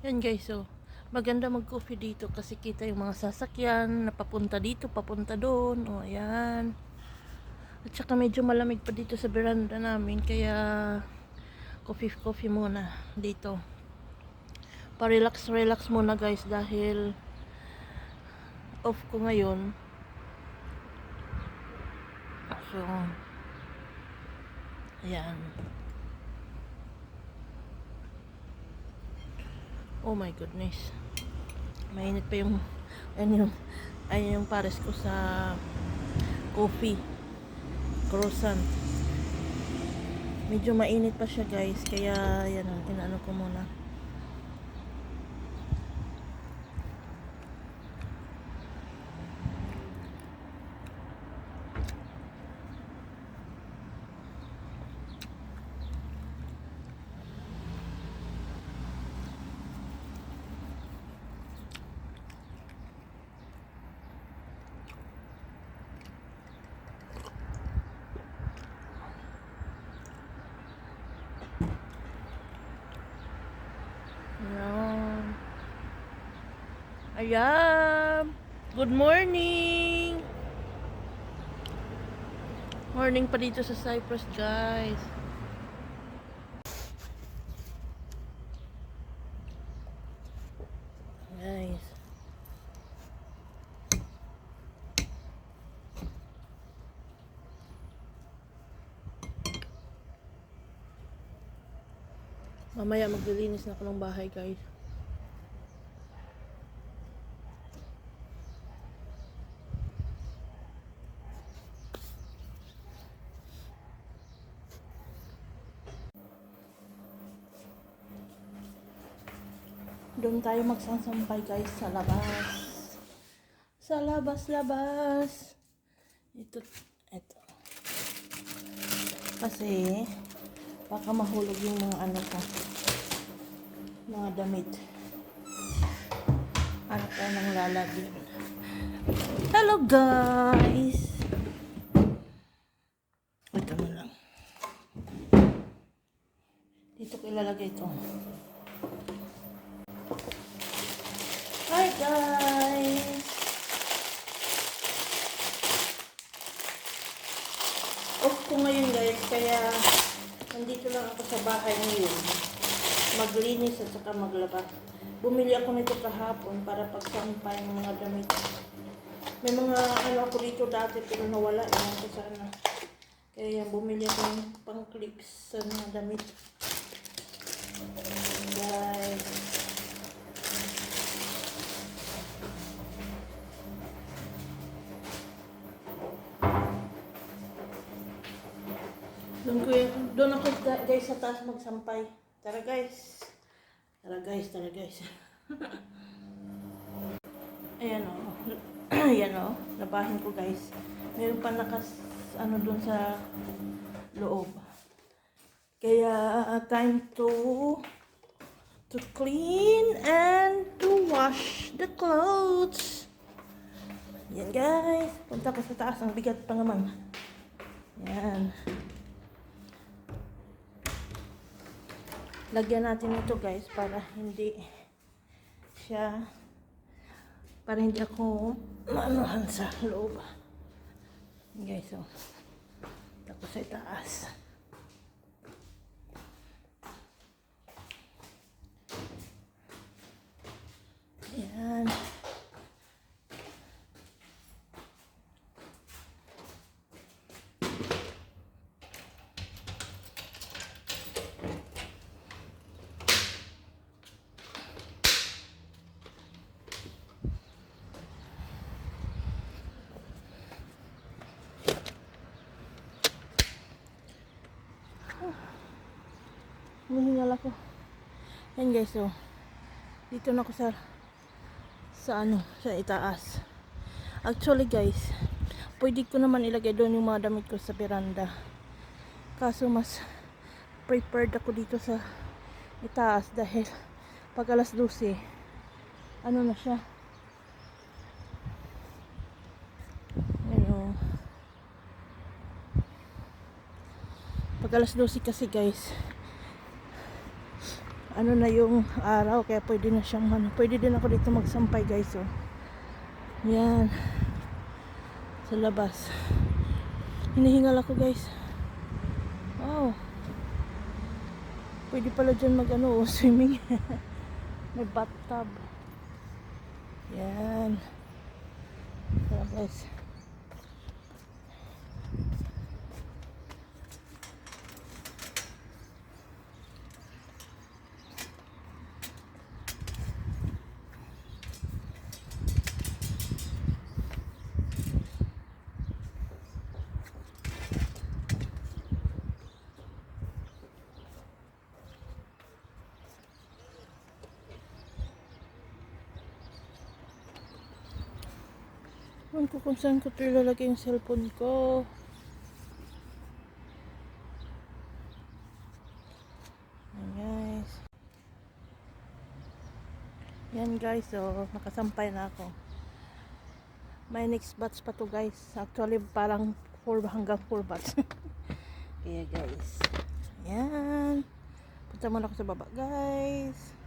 Yan guys, so maganda mag-coffee dito kasi kita yung mga sasakyan na papunta dito, papunta doon. O, ayan. At saka medyo malamig pa dito sa veranda namin kaya coffee coffee muna dito. Pa-relax relax muna guys dahil off ko ngayon. So, ayan. Oh my goodness. Mainit pa yung ayun yung ayun yung pares ko sa coffee croissant. Medyo mainit pa siya guys, kaya yan ang inaano ko muna. Ayan. Ayan. Good morning. Morning pa dito sa Cyprus, guys. Guys. Mamaya maglilinis na ako ng bahay, guys. Doon tayo magsasampay, guys, sa labas. Sa labas, labas. Ito, ito. Kasi, baka mahulog yung mga ano ko. Mga damit. Ano ko nang lalagyan. Hello guys! Ito na lang. Dito ko ilalagay ito. Guys! Off ko ngayon guys, kaya nandito lang ako sa bahay ngayon. Maglinis at saka maglaba. Bumili ako nito kahapon para pagsampay ng mga damit. May mga ano ako dito dati pero nawala. Ewan ko sana. Kaya yan, bumili ako ng pang clips sa mga damit. Guys. Doon ko yun- doon ako guys sa taas magsampay. Tara guys. Tara guys, tara guys. Ayan o. Ayan o. Labahin ko guys. Meron pa nakas ano doon sa loob. Kaya uh, time to to clean and to wash the clothes. Yan guys. Punta ko sa taas. Ang bigat pa naman. Yan. Lagyan natin ito guys para hindi siya para hindi ako maanuhan sa loob. Guys so tapos sa itaas yan Humihingal ako. Yan guys, so. Dito na ako sa sa ano, sa itaas. Actually guys, pwede ko naman ilagay doon yung mga damit ko sa veranda. Kaso mas prepared ako dito sa itaas dahil pag alas 12, ano na siya. Ano, pag alas 12 kasi guys, ano na yung araw kaya pwede na siyang ano, pwede din ako dito magsampay guys oh. Yan. Sa labas. Hinihingal ako guys. Wow. Pwede pala dyan mag ano, oh, swimming. May bathtub. Yan. Tara guys. Ewan ko kung saan ko ilalagay yung cellphone ko. Ayan guys. Yan guys, so nakasampay na ako. May next batch pa to guys. Actually parang 4 hanggang 4 batch. Kaya guys. Yan. Punta muna ako sa baba guys.